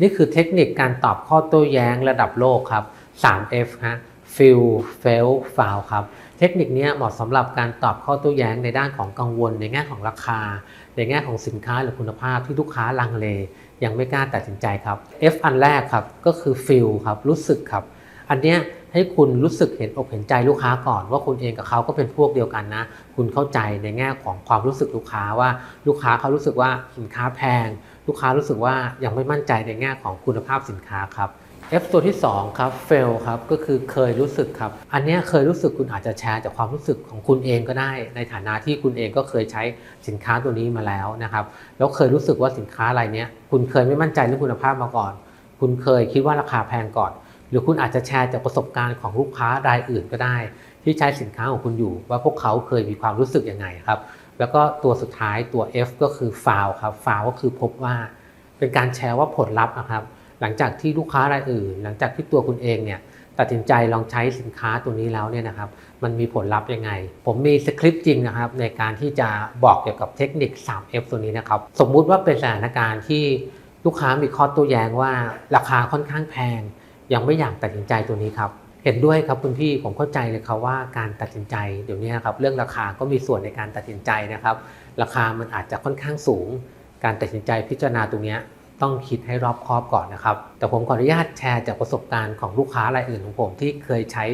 นี่คือเทคนิคการตอบข้อโต้แย้งระดับโลกครับ 3F ฮะ Feel Fail Foul ครับ เทคนิคนี้เหมาะสำหรับการตอบข้อโต้แย้งในด้านของกังวล ในแง่ของราคา ในแง่ของสินค้าหรือคุณภาพที่ลูกค้าลังเล ยังไม่กล้าตัดสินใจครับ F อันแรกครับก็คือ feel ครับรู้สึกครับ อันเนี้ย ให้คุณรู้สึกเห็นอกเห็นใจลูกค้าก่อน ว่าคุณเองกับเขาก็เป็นพวกเดียวกันนะ คุณเข้าใจในแง่ของความรู้สึกลูกค้าว่าลูกค้าเขารู้สึกว่าสินค้าแพง ลูกค้ารู้สึกว่ายังไม่มั่นใจในแง่ของคุณภาพสินค้าครับ F ตัวที่2ครับ fail ครับก็คือเคยรู้สึกครับ อันนี้เคยรู้สึกคุณอาจจะแชร์จากความรู้สึกของคุณเองก็ได้ ในฐานะที่คุณเองก็เคยใช้สินค้าตัวนี้มาแล้วนะครับแล้วเคยรู้สึกว่าสินค้ารายเนี้ยคุณเคยไม่มั่นใจเรื่องคุณภาพมาก่อน คุณเคยคิดว่าราคาแพงก่อน หรือคุณอาจจะแชร์จากประสบการณ์ของลูกค้ารายอื่นก็ได้ ที่ใช้สินค้าของคุณอยู่ ว่าพวกเขาเคยมีความรู้สึกยังไงครับ แล้วก็ตัวสุดท้ายตัว F ก็คือ foul ครับ foul ก็คือพบว่า เป็นการแชร์ว่าผลลัพธ์นะครับ หลังจากที่ลูกค้ารายอื่น หลังจากที่ตัวคุณเองเนี่ยตัดสินใจลองใช้สินค้าตัวนี้แล้วเนี่ยนะครับ มันมีผลลัพธ์ยังไง ผมมีสคริปต์จริงนะครับ ในการที่จะบอกเกี่ยวกับเทคนิค 3F ตัวนี้นะครับ สมมุติว่าเป็นสถานการณ์ที่ลูกค้ามีข้อโต้แย้งว่าราคาค่อนข้างแพง ยังไม่อยากตัดสินใจตัวนี้ครับเห็นด้วยครับคุณพี่ผมเข้าใจเลยครับว่าการตัดสินใจเดี๋ยวนี้ครับเรื่องราคาก็มีส่วนในการตัดสินใจนะครับ ราคามันอาจจะค่อนข้างสูง การตัดสินใจพิจารณาตรงนี้ต้องคิดให้รอบคอบก่อนนะครับ แต่ผมขออนุญาตแชร์จากประสบการณ์ของลูกค้ารายอื่นของผมที่เคยใช้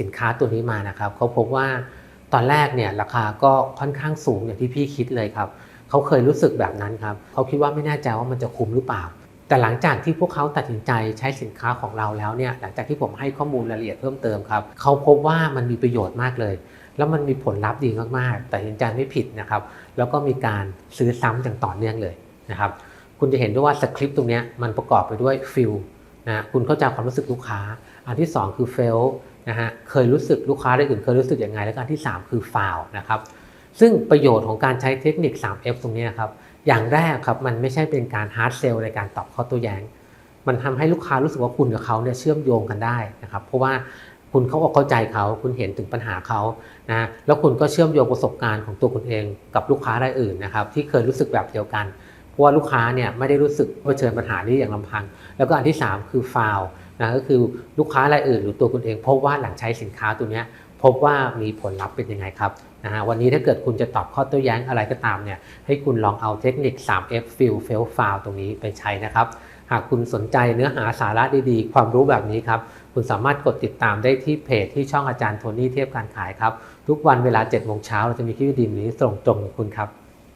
สินค้าตัวนี้มานะครับเขาพบว่าตอนแรกเนี่ยราคาก็ค่อนข้างสูงอย่างที่พี่คิดเลยครับเขาเคยรู้สึกแบบนั้นครับเขาคิดว่าไม่แน่ใจว่ามันจะคุ้มหรือเปล่า แต่หลังจากที่พวกเขาตัดสินใจใช้สินค้าของเราแล้วเนี่ยหลังจากที่ผมให้ข้อมูลรายละเอียดเพิ่มเติมครับเขาพบว่ามันมีประโยชน์มากเลย แล้วมันมีผลลัพธ์ดีมากๆแต่ตัดสินใจไม่ผิดนะครับแล้วก็มีการซื้อซ้ำอย่างต่อเนื่องเลยนะครับคุณจะเห็นด้วยว่าสคริปต์ตรงนี้มันประกอบไปด้วยฟิลนะคุณเข้าใจความรู้สึกลูกค้า อันที่ 2 คือเฟลนะฮะเคยรู้สึกลูกค้าได้อื่นเคยรู้สึกยังไง แล้วอันที่ 3 คือฟาวนะครับซึ่งประโยชน์ของการใช้เทคนิค 3F ตรงนี้ยครับ อย่างแรกครับมันไม่ใช่เป็นการฮาร์ดเซลในการตอบข้อโต้แย้ง มันทำให้ลูกค้ารู้สึกว่าคุณกับเขาเนี่ยเชื่อมโยงกันได้นะครับเพราะว่าคุณเขาเข้าใจเขาคุณเห็นถึงปัญหาเขานะแล้วคุณก็เชื่อมโยงประสบการณ์ของตัวคุณเองกับลูกค้ารายอื่นนะครับที่เคยรู้สึกแบบเดียวกัน เพราะว่าลูกค้าเนี่ยไม่ได้รู้สึกเผชิญปัญหานี้อย่างลำพัง แล้วก็อันที่ 3 คือฟาวนะก็คือลูกค้ารายอื่นหรือตัวคุณเองพบว่าหลังใช้สินค้าตัวเนี้ย พบว่ามีผลลัพธ์เป็นยังไงครับนะฮะวันนี้ถ้าเกิดคุณจะตอบข้อโต้แย้งอะไรก็ตามเนี่ยให้คุณลองเอาเทคนิค 3F Feel Fail Foul ตรงนี้ไปใช้นะครับ หากคุณสนใจเนื้อหาสาระดีๆ ความรู้แบบนี้ครับ คุณสามารถกดติดตามได้ที่เพจที่ช่องอาจารย์โทนี่เทียบการขายครับ ทุกวันเวลา7โมงเช้าเราจะมีคลิปดีๆนี้ส่งตรงถึงคุณครับ